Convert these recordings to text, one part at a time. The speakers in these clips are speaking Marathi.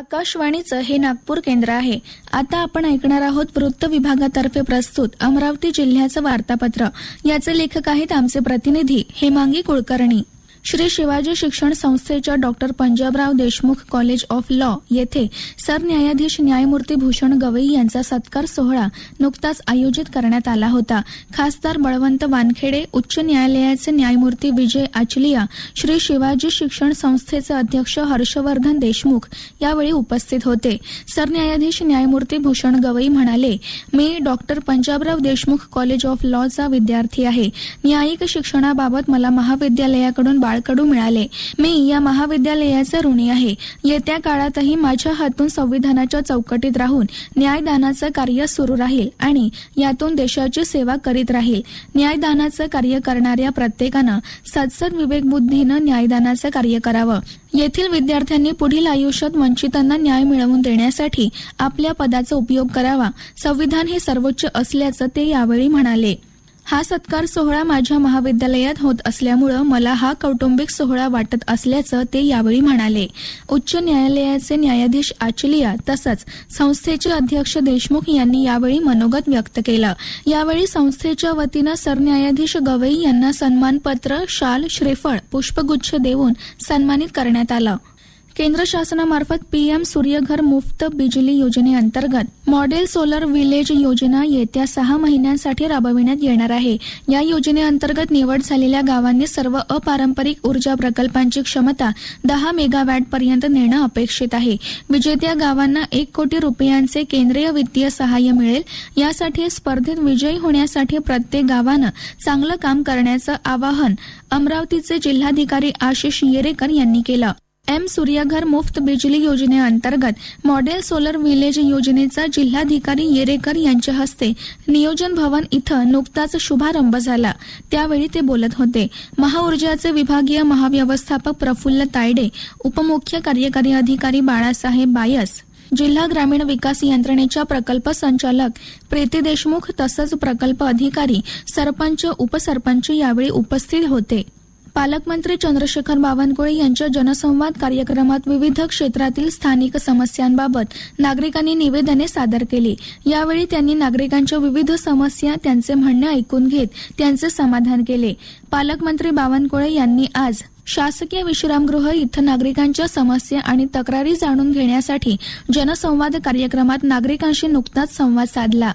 आकाशवाणीचं हे नागपूर केंद्र आहे. आता आपण ऐकणार आहोत वृत्त विभागातर्फे प्रस्तुत अमरावती जिल्ह्याचं वार्तापत्र. याचे लेखक आहेत आमचे प्रतिनिधी हेमांगी कुलकर्णी. श्री शिवाजी शिक्षण संस्थेच्या doctor Panjabrao Deshmukh college of law येथे सरन्यायाधीश न्यायमूर्ती भूषण गवई यांचा सत्कार सोहळा नुकताच आयोजित करण्यात आला होता. खासदार बळवंत वानखेडे उच्च न्यायालयाचे न्यायमूर्ती विजय आचलिया श्री शिवाजी शिक्षण संस्थेचे अध्यक्ष हर्षवर्धन देशमुख यावेळी उपस्थित होते. सरन्यायाधीश न्यायमूर्ती भूषण गवई म्हणाले मी doctor Panjabrao Deshmukh college of लॉचा विद्यार्थी आहे. न्यायिक शिक्षणाबाबत मला महाविद्यालयाकडून बाळकडू मिळाले. मी या महाविद्यालयाचं ऋणी आहे. येत्या काळातही माझ्या हातून संविधानाच्या चौकटीत राहून न्यायदानाचं कार्य सुरू राहील आणि यातून देशाची सेवा करीत राहील. न्यायदानाचं कार्य करणाऱ्या प्रत्येकानं सत्सद विवेकबुद्धीनं न्यायदानाचं कार्य करावं. येथील विद्यार्थ्यांनी पुढील आयुष्यात वंचितांना न्याय मिळवून देण्यासाठी आपल्या पदाचा उपयोग करावा. संविधान हे सर्वोच्च असल्याचं ते यावेळी म्हणाले. हा सत्कार सोहळा माझ्या महाविद्यालयात होत असल्यामुळं मला हा कौटुंबिक सोहळा वाटत असल्याचं ते यावेळी म्हणाले. उच्च न्यायालयाचे न्यायाधीश आचलिया तसंच संस्थेचे अध्यक्ष देशमुख यांनी यावेळी मनोगत व्यक्त केलं. यावेळी संस्थेच्या वतीनं सरन्यायाधीश गवई यांना सन्मानपत्र शाल श्रीफळ पुष्पगुच्छ देऊन सन्मानित करण्यात आलं. केंद्र शासनामार्फत पीएम सूर्यघर मुफ्त बिजली योजनेअंतर्गत मॉडेल सोलर विलेज योजना येत्या सहा महिन्यांसाठी राबविण्यात येणार आहे. या योजनेअंतर्गत निवड झालेल्या गावांनी सर्व अपारंपरिक ऊर्जा प्रकल्पांची क्षमता दहा मेगावॅट पर्यंत नेणं अपेक्षित आहे. विजेत्या गावांना एक कोटी रुपयांचे केंद्रीय वित्तीय सहाय्य मिळेल. यासाठी स्पर्धेत विजयी होण्यासाठी प्रत्येक गावानं चांगलं काम करण्याचं आवाहन अमरावतीचे जिल्हाधिकारी आशिष येरेकर यांनी केलं. एम सूर्यघर मुफ्त बिजली योजनेअंतर्गत मॉडेल सोलर विलेज योजनेचा जिल्हाधिकारी येरेकर यांच्या हस्ते नियोजन भवन इथं नुकताच शुभारंभ झाला. त्यावेळी ते बोलत होते. महाऊर्जाचे विभागीय महाव्यवस्थापक प्रफुल्ल तायडे उपमुख्य कार्यकारी अधिकारी बाळासाहेब बायस जिल्हा ग्रामीण विकास यंत्रणेच्या प्रकल्प संचालक प्रीती देशमुख तसंच प्रकल्प अधिकारी सरपंच उपसरपंच यावेळी उपस्थित होते. पालकमंत्री चंद्रशेखर बावनकुळे यांच्या जनसंवाद कार्यक्रमात विविध क्षेत्रातील स्थानिक समस्यांबाबत नागरिकांनी निवेदने सादर केली. यावेळी त्यांनी नागरिकांच्या विविध समस्या त्यांचे म्हणणे ऐकून घेत त्यांचे समाधान केले. पालकमंत्री बावनकुळे यांनी आज शासकीय विश्रामगृह इथं नागरिकांच्या समस्या आणि तक्रारी जाणून घेण्यासाठी जनसंवाद कार्यक्रमात नागरिकांशी नुकताच संवाद साधला.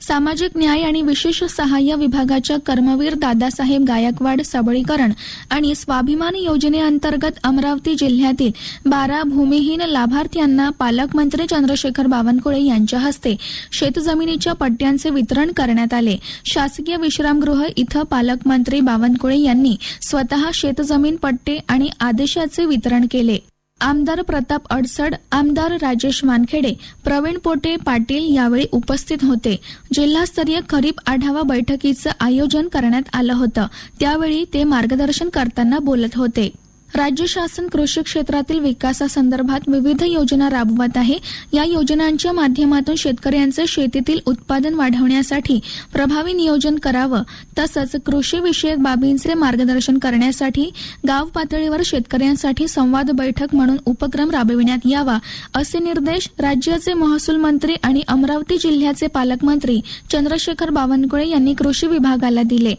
सामाजिक न्याय आणि विशेष सहाय्य विभागाच्या कर्मवीर दादासाहेब गायकवाड सबळीकरण आणि स्वाभिमान योजनेअंतर्गत अमरावती जिल्ह्यातील बारा भूमिहीन लाभार्थ्यांना पालकमंत्री चंद्रशेखर बावनकुळे यांच्या हस्ते शेतजमिनीच्या पट्ट्यांचे वितरण करण्यात आले. शासकीय विश्रामगृह इथं पालकमंत्री बावनकुळे यांनी स्वतः शेतजमीन पट्टे आणि आदेशाचे वितरण केले. आमदार प्रताप अडसड आमदार राजेश वानखेडे प्रवीण पोटे पाटील यावेळी उपस्थित होते. जिल्हास्तरीय खरीप आढावा बैठकीचं आयोजन करण्यात आलं होतं. त्यावेळी ते मार्गदर्शन करताना बोलत होते. राज्य शासन कृषी क्षेत्रातील विकासासंदर्भात विविध योजना राबवत आहे. या योजनांच्या माध्यमातून शेतकऱ्यांचे शेतीतील उत्पादन वाढवण्यासाठी प्रभावी नियोजन करावं तसंच कृषीविषयक बाबींचे मार्गदर्शन करण्यासाठी गाव पातळीवर शेतकऱ्यांसाठी संवाद बैठक म्हणून उपक्रम राबविण्यात यावा असे निर्देश राज्याचे महसूल मंत्री आणि अमरावती जिल्ह्याचे पालकमंत्री चंद्रशेखर बावनकुळे यांनी कृषी विभागाला दिले.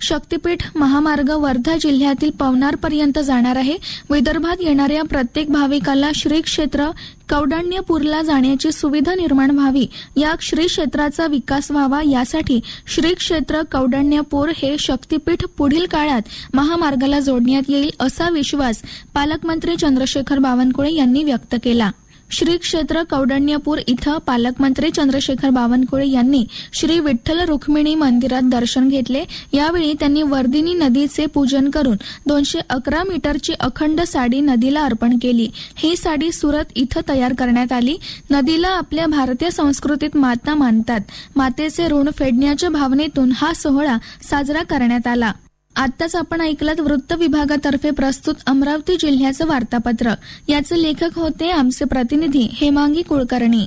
शक्तीपीठ महामार्ग वर्धा जिल्ह्यातील पवनारपर्यंत जाणार आहे. विदर्भात येणाऱ्या प्रत्येक भाविकाला श्री क्षेत्र कौडण्यपूरला जाण्याची सुविधा निर्माण व्हावी. या श्री क्षेत्राचा विकास व्हावा यासाठी श्री क्षेत्र कौडण्यपूर हे शक्तीपीठ पुढील काळात महामार्गाला जोडण्यात येईल असा विश्वास पालकमंत्री चंद्रशेखर बावनकुळे यांनी व्यक्त केला. श्री क्षेत्र कौडण्यपूर इथं पालकमंत्री चंद्रशेखर बावनकुळे यांनी श्री विठ्ठल रुक्मिणी मंदिरात दर्शन घेतले. यावेळी त्यांनी वर्दिनी नदीचे पूजन करून दोनशे अकरा मीटरची अखंड साडी नदीला अर्पण केली. ही साडी सुरत इथं तयार करण्यात आली. नदीला आपल्या भारतीय संस्कृतीत माता मानतात. मातेचे ऋण फेडण्याच्या भावनेतून हा सोहळा साजरा करण्यात आला. आत्ताच आपण ऐकलात वृत्त विभागातर्फे प्रस्तुत अमरावती जिल्ह्याचं वार्तापत्र. याचे लेखक होते आमचे प्रतिनिधी हेमांगी कुलकर्णी.